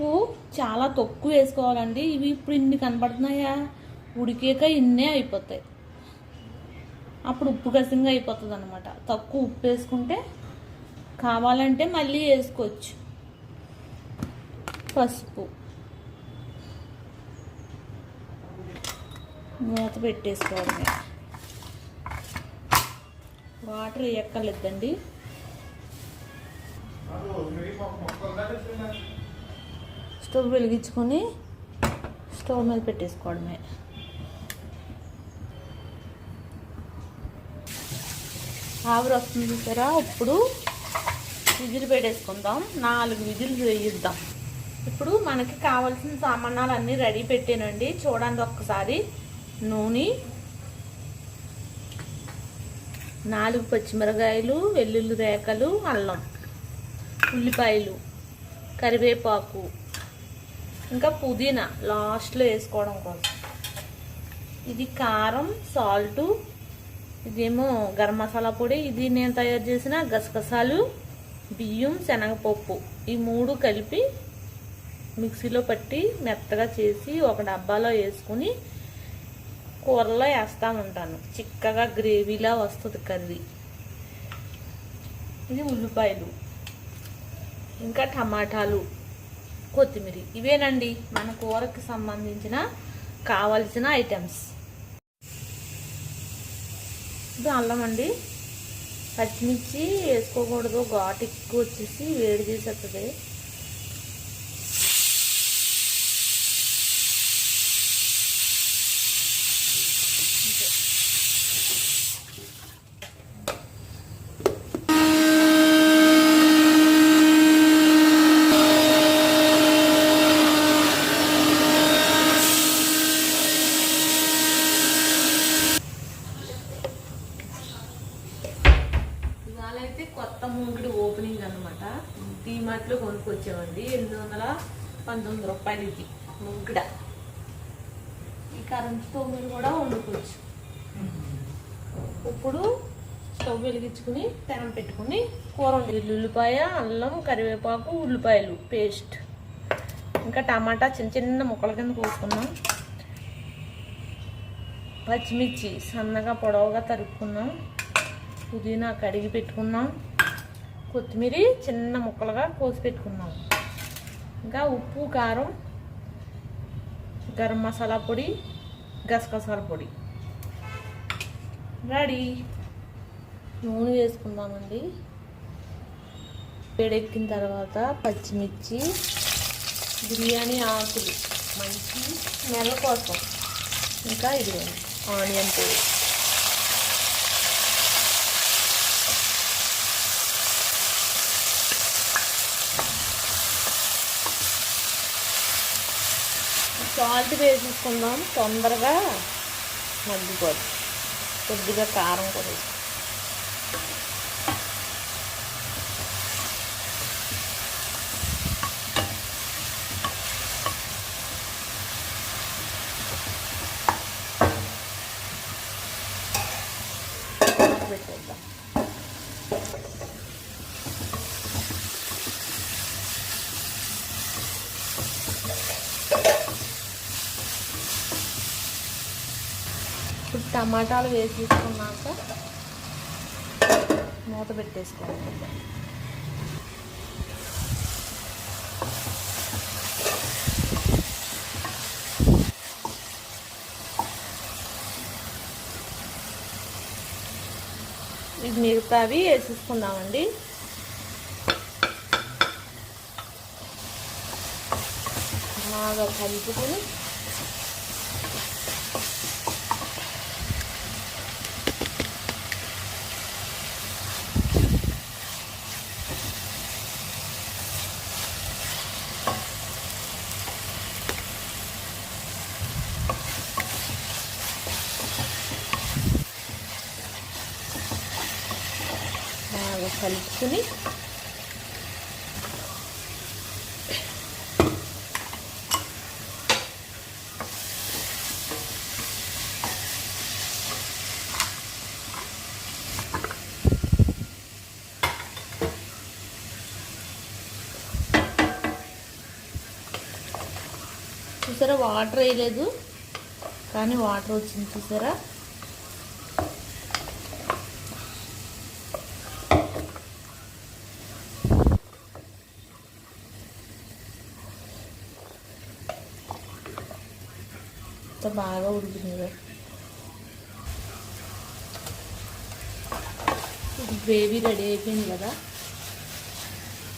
ఉప్పు చాలా తక్కువ వేసుకోవాలండి. ఇవి ఇప్పుడు ఇన్ని కనబడుతున్నాయా? ఉడికాక ఇన్నే అయిపోతాయి. అప్పుడు ఉప్పు కసింగా అయిపోతుంది అనమాట తక్కువ ఉప్పు వేసుకుంటే కావాలంటే మళ్ళీ వేసుకోవచ్చు. పసుపు. మూత పెట్టేసుకోవాలి వాటర్ ఎక్కలేదండి స్టవ్ వెలిగించుకొని స్టవ్ మీద పెట్టేసుకోవడమే. ఆవిరి వస్తుంది చూసారా? ఇప్పుడు విజిల్ పెట్టేసుకుందాం. నాలుగు విజిల్ వేయిద్దాం. ఇప్పుడు మనకి కావాల్సిన సామానాలు అన్నీ రెడీ పెట్టానండి. చూడండి ఒక్కసారి. నూనె నాలుగు పచ్చిమిరకాయలు వెల్లుల్లి రేకలు అల్లం ఉల్లిపాయలు కరివేపాకు ఇంకా పుదీనా లాస్ట్లో వేసుకోవడం కోసం. ఇది కారం సాల్టు ఇదేమో గరం మసాలా పొడి ఇది నేను తయారు చేసిన గసగసాలు బియ్యం శనగపప్పు ఈ మూడు కలిపి మిక్సీలో పట్టి మెత్తగా చేసి ఒక డబ్బాలో వేసుకుని కూరలో వేస్తూ ఉంటాను చిక్కగా గ్రేవీలా వస్తుంది కర్రీ. ఇది ఉల్లిపాయలు. ఇంకా టమాటాలు. కొత్తిమీర. ఇవేనండి మన కూరకి సంబంధించిన కావలసిన ఐటమ్స్. ఇది అల్లం అండి. పచ్చిమిర్చి వేసుకోకూడదు. ఘాటు ఎక్కువ వచ్చేసి వేడి చేసేస్తుంది ఇవాళ కొత్త మూగిడి ఓపెనింగ్ అనమాట డీమార్ట్లో కొనుక్కొచ్చామండి. ఎనిమిది వందల పంతొమ్మిది రూపాయలు ఇది ఈ కరెంట్ స్టవ్ మీద కూడా వండుకోవచ్చు. ఇప్పుడు స్టవ్ వెలిగించుకుని పెనం పెట్టుకుని కూర వండి ఉల్లిపాయ అల్లం కరివేపాకు ఉల్లిపాయలు పేస్ట్. ఇంకా టమాటా చిన్న చిన్న ముక్కల కింద కోసుకున్నాం పచ్చిమిర్చి సన్నగా పొడవుగా తరుక్కున్నాం పుదీనా కడిగి పెట్టుకున్నాం కొత్తిమీర చిన్న ముక్కలుగా కోసి పెట్టుకున్నాం. ఇంకా ఉప్పు కారం గరం మసాలా పొడి గసగసాల పొడి. రెడీ. నూనె వేసుకుందామండి. వేడెక్కిన తర్వాత పచ్చిమిర్చి బిర్యానీ ఆకులు. మంచి స్మెల్ కోసం. ఇంకా ఇది ఆనియన్ పొడి. సాల్ట్ వేసేసుకుందాం తొందరగా మగ్గిపోదు కొద్దిగా కారం కూడా టమాటాలు వేసేసుకున్నాక మూత పెట్టేసుకోవాలి. ఇది మిగతావి వేసేసుకుందామండి. బాగా కలుపుకొని బాగా కలుపుకుని చూసారా వాటర్ వేయలేదు కానీ వాటర్ వచ్చింది చూసారా? అంత బాగా ఉడికింది కదా. గ్రేవీ రెడీ అయిపోయింది కదా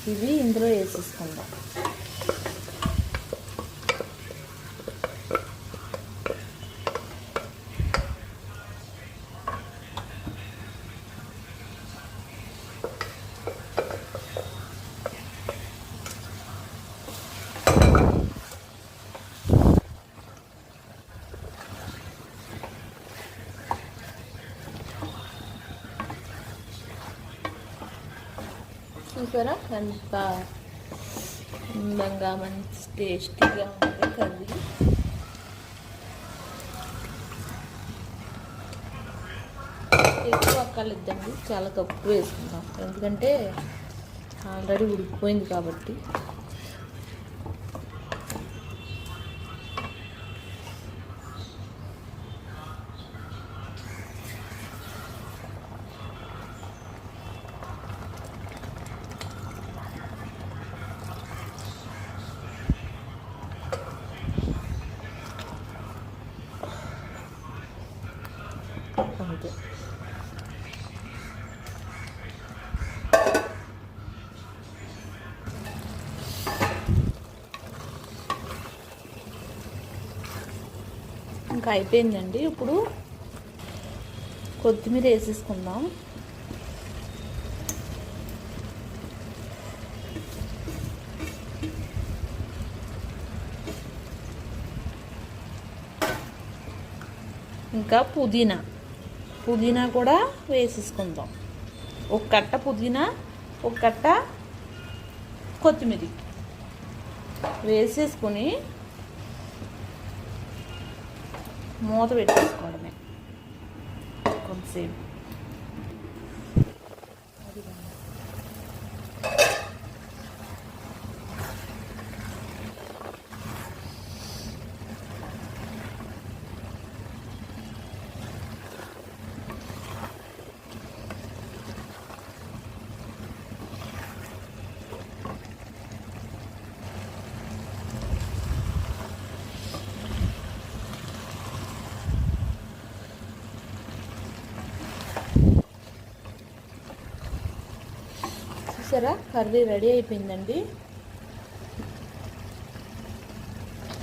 ఇవి ఇందులో వేసేసుకుందాం చూసారా? ఎంత అందంగా మంచి టేస్టీగా ఉంది కర్రీ. ఎక్కువ అక్కర్లేదండి చాలా తక్కువ వేసుకుందాం ఎందుకంటే ఆల్రెడీ ఉడికిపోయింది కాబట్టి. అంతే ఇంకా అయిపోయిందండి. ఇప్పుడు కొత్తిమీర వేసేసుకుందాం. ఇంకా పుదీనా. పుదీనా కూడా వేసేసుకుందాం. ఒక కట్ట పుదీనా ఒక కట్ట కొత్తిమీర. వేసేసుకుని మూత పెట్టేసుకోవడమే. కొంతసేపు. చూసారా? కర్రీ రెడీ అయిపోయిందండి.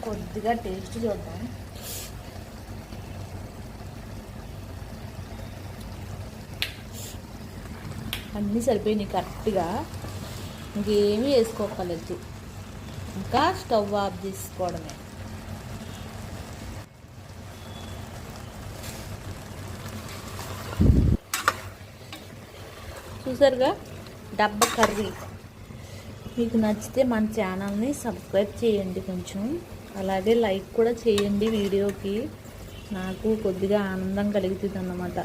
కొద్దిగా టేస్ట్ చూద్దాం. అన్నీ సరిపోయినాయి కరెక్ట్గా. ఇంకేమీ వేసుకోకలేదు. ఇంకా స్టవ్ ఆఫ్ చేసుకోవడమే. చూసారుగా? డబ్బా కర్రీ. మీకు నచ్చితే మన ఛానల్ని సబ్స్క్రైబ్ చేయండి కొంచెం. అలాగే లైక్ కూడా చేయండి వీడియోకి. నాకు కొద్దిగా ఆనందం కలుగుతుంది అన్నమాట.